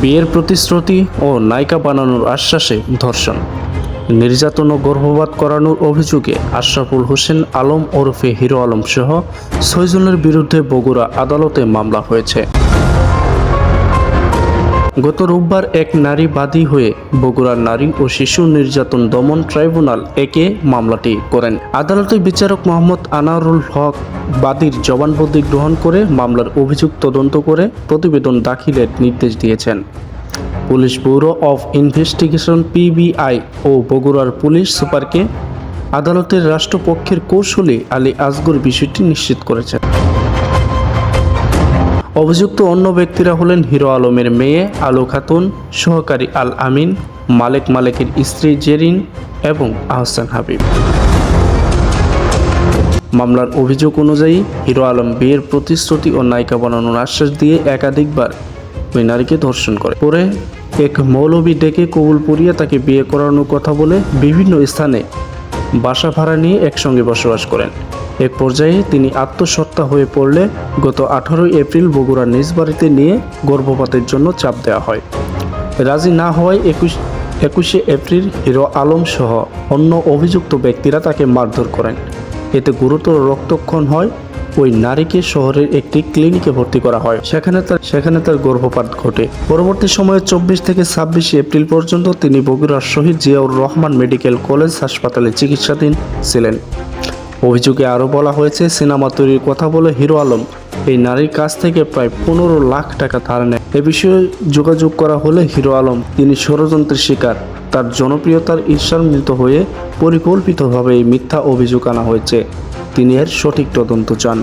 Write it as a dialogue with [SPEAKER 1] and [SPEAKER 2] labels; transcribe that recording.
[SPEAKER 1] বিয়ের প্রতিশ্রুতি ও নায়িকা বানানোর আশ্বাসে ধর্ষণ। নির্যাতন ও গর্ভপাত করানোর অভিযোগে আশরাফুল হোসেন আলম ওরফে হিরো আলম সহ ছয়জনের বিরুদ্ধে বগুড়া আদালতে মামলা হয়েছে। গত রোববার এক নারী বাদী হয়ে বগুড়ার নারী ও শিশু নির্যাতন দমন ট্রাইব্যুনাল একে মামলাটি করেন। আদালতে বিচারক মোহাম্মদ আনারুল হক বাদীর জবানবন্দি গ্রহণ করে মামলার অভিযোগ তদন্ত করে প্রতিবেদন দাখিলের নির্দেশ দিয়েছেন। Police bureau of investigation PBI ও বগুড়ার পুলিশ সুপারকে আদালতের রাষ্ট্রপক্ষের কৌশলী আলী আসগর বিষয়টি নিশ্চিত করেছেন অভিযুক্ত অন্য ব্যক্তিরা হলেন হিরো আলমের মেয়ে আলো খাতুন, সহকারী আল আমিন, মালেক মালেকের স্ত্রী জেরিন এবং আহসান হাবিব। মামলার অভিযোগ অনুযায়ী হিরো আলম বিয়ের প্রতিশ্রুতি ও নায়িকা বানানোর আশ্বাস দিয়ে একাধিকবার ওই নারীকে ধর্ষণ করে। পরে এক মৌলবী ডেকে কবুল পরিয়ে তাকে বিয়ে করানোর কথা বলে বিভিন্ন স্থানে বাসা ভাড়া নিয়ে একসঙ্গে বসবাস করেন। এক পর্যায়ে তিনি আত্মসত্ত্বা হয়ে পড়লে গত আঠারোই এপ্রিল বগুড়ার নিজ বাড়িতে নিয়ে গর্ভপাতের জন্য চাপ দেওয়া হয়। রাজি না হওয়ায় একুশ একুশে এপ্রিল হিরো আলম সহ অন্য অভিযুক্ত ব্যক্তিরা তাকে মারধর করেন। এতে গুরুতর রক্তক্ষণ হয়। ওই নারীকে শহরের একটি ক্লিনিকে ভর্তি করা হয়। সেখানে তার সেখানে তার গর্ভপাত ঘটে। পরবর্তী সময়ে চব্বিশ থেকে ছাব্বিশে এপ্রিল পর্যন্ত তিনি বগুড়ার শহীদ জিয়াউর রহমান মেডিকেল কলেজ হাসপাতালে চিকিৎসাধীন ছিলেন। অভিযোগে আরও বলা হয়েছে, সিনেমা তৈরির কথা বলে হিরো আলম এই নারীর কাছ থেকে প্রায় পনেরো লাখ টাকা ধার নেয়। এ বিষয়ে যোগাযোগ করা হলে হিরো আলম, তিনি ষড়যন্ত্রের শিকার। তার জনপ্রিয়তার ঈর্ষান্বিত হয়ে পরিকল্পিতভাবে এই মিথ্যা অভিযোগ আনা হয়েছে। তিনি এর সঠিক তদন্ত চান।